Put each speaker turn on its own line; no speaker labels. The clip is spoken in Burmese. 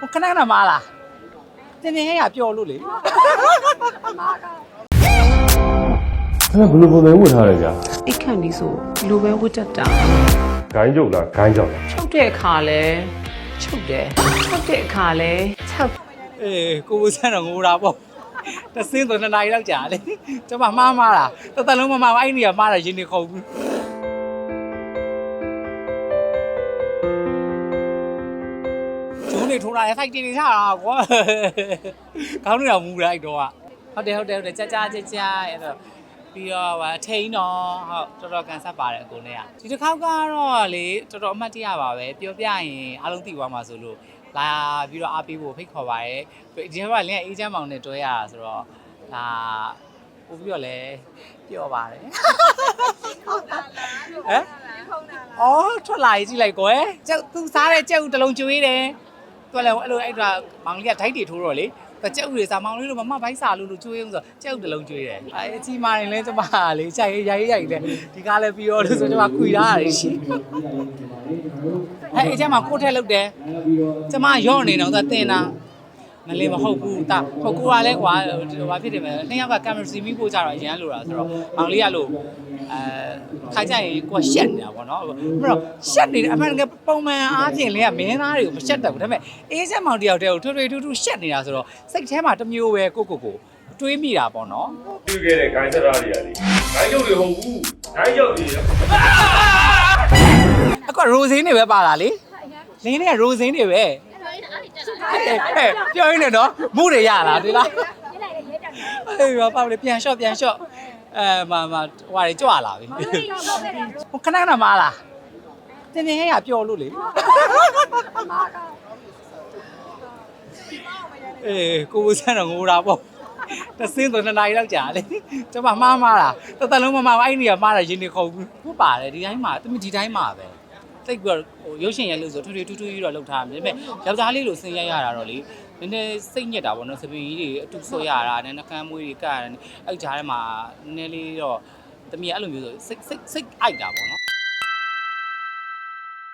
ဟိုခဏခဏမားလားတင်းတင်းဟဲ့ရပျော်လို့လေ
အဲ့ဒါဘယ်လိုပုံစံဝတ်ထားလဲဗျာ
အိတ်ခန့်လေးဆိုဒီလိုပဲဝတ်တတ်တာ
ဂိုင်းကြုတ်လားဂိုင်းကြောက်လား
ချုပ်တဲ့အခါလဲချုပ်တယ်ချုပ်တဲ့အခါလဲချုပ်
အေးကိုဘူးဆန်းတော့ငိုတာပေါ့တဆင်းဆိုနှစ်နာရီလောက်ကြာလေကျမမှားမှားတာတစ်သက်လုံးမမှားဘူးအဲ့ဒီကမှားတာရင်နေခုန်ဘူး ကျုံးနေထိုးတာရဖိုက်တင်နေကြတာကွာခေါင်းနေတော့မူတာအဲ့တော့ကဟုတ်တယ်ဟုတ်တယ်ဟုတ်တယ်ကြာကြာကြာကြာအဲ့တော့ပြီးတော့ဟာထိန်းတော့ဟုတ်တော်တော်ကန်ဆက်ပါတယ်အကိုနဲ့ကဒီတစ်ခေါက်ကတော့လေတော်တော်အမှတ်တရပါပဲပြောပြရင်အားလုံးသိသွားမှာဆိုလို့လာပြီးတော့အားပေးဖို့ဖိတ်ခေါ်ပါရဲဒီကလင်းအေးချမ်းမောင်နဲ့တွဲရတာဆိုတော့ဒါပို့ပြီးတော့လဲပြောပါတယ်ဟမ်အော်ထွက်လာရေးကြည့်လိုက်ကွယ်ကျုပ်သူစားတဲ့ကျုပ်တစ်လုံးကျွေးတယ် သူကလည်းအဲ့လိုအဲ့ဒါမောင်လေးကဓာတ်တွေထိုးတော့လေကျုပ်တွေစားမောင်လေးတို့မမဘိုက်စားလို့လို့ကျွေးအောင်ဆိုကျုပ်တစ်လုံးကျွေးတယ်အဲအကြီးမာရင်လဲကျမလေကြိုက်ရိုက်ရိုက်လဲဒီကားလဲပြီးတော့လို့ဆိုကျမခွေထားရတယ်ရှိအဲအကျမကိုထက်လုတ်တယ်ကျမရော့နေတော့သူတင်တာ မလေးမဟုတ်ဘူးတာဟုတ်ကိုကလည်းကွာဟိုဘာဖြစ်တယ်မလဲနှစ်ယောက်ကကင်မရာစီမီပို့ကြတော့အရန်လိုတာဆိုတော့မောင်လေးကလို့အဲခါကြရင်ကိုကရှက်နေတာပေါ့နော်မတော့ရှက်နေတယ်အမှန်တကယ်ပုံမှန်အားဖြင့်လည်းမင်းသားတွေကိုမရှက်တတ်ဘူးဒါပေမဲ့အေးချက်မောင်တယောက်တည်းကိုထွေထွေထူးထူးရှက်နေတာဆိုတော့စိတ်ထဲမှာတစ်မျိုးပဲကိုကိုကိုတွေးမိတာပေါ့နော်
ပြုခဲ့တဲ့ဂိုင်းဆက်သားတွေကလေဂိုင်းကြုတ်တွေဟုတ်ဘူးဂိုင်းကြုတ်တွေ
အခုရိုဇင်းတွေပဲပါလာလေလင်းတွေကရိုဇင်းတွေပဲ ပြောရင်းနဲ့နော်မှုတွေရလားဒီလားအေးပါပါလေပြန်လျှော့ပြန်လျှော့အဲမမဟိုဟာတွေကြွလာပြီဟိုခဏခဏမားလားတင်းတင်းဟဲ့ရပျော်လို့လေအေးကိုဘူးဆန်းတော့ငိုတာပေါ့တဆင်းဆိုနှစ်နာရီလောက်ကြာလေကျမမှားမှားတာတစ်သက်လုံးမမှားဘူးအဲ့ဒီကမှားတာရင်နေခုန်ဘူးဟုတ်ပါတယ်ဒီတိုင်းမှာတမဒီတိုင်းမှာပဲ တိတ်ပြီးတော့ဟိုရုပ်ရှင်ရိုက်လို့ဆိုထွေထွေထူးထူးကြီးတော့လောက်ထားမယ်ဒါပေမဲ့ယောက်ျားလေးလိုဆင်းရိုက်ရတာတော့လေနည်းနည်းစိတ်ညစ်တာပေါ့နော်စပင်းကြီးတွေအတူဆွရတာနည်းနှကမ်းမွေးတွေကရတယ်အဲ့ကြားထဲမှာနည်းနည်းလေးတော့တမီးအဲ့လိုမျိုးဆိုစိတ်စိတ်စိတ်အိုက်တာပေါ့နော်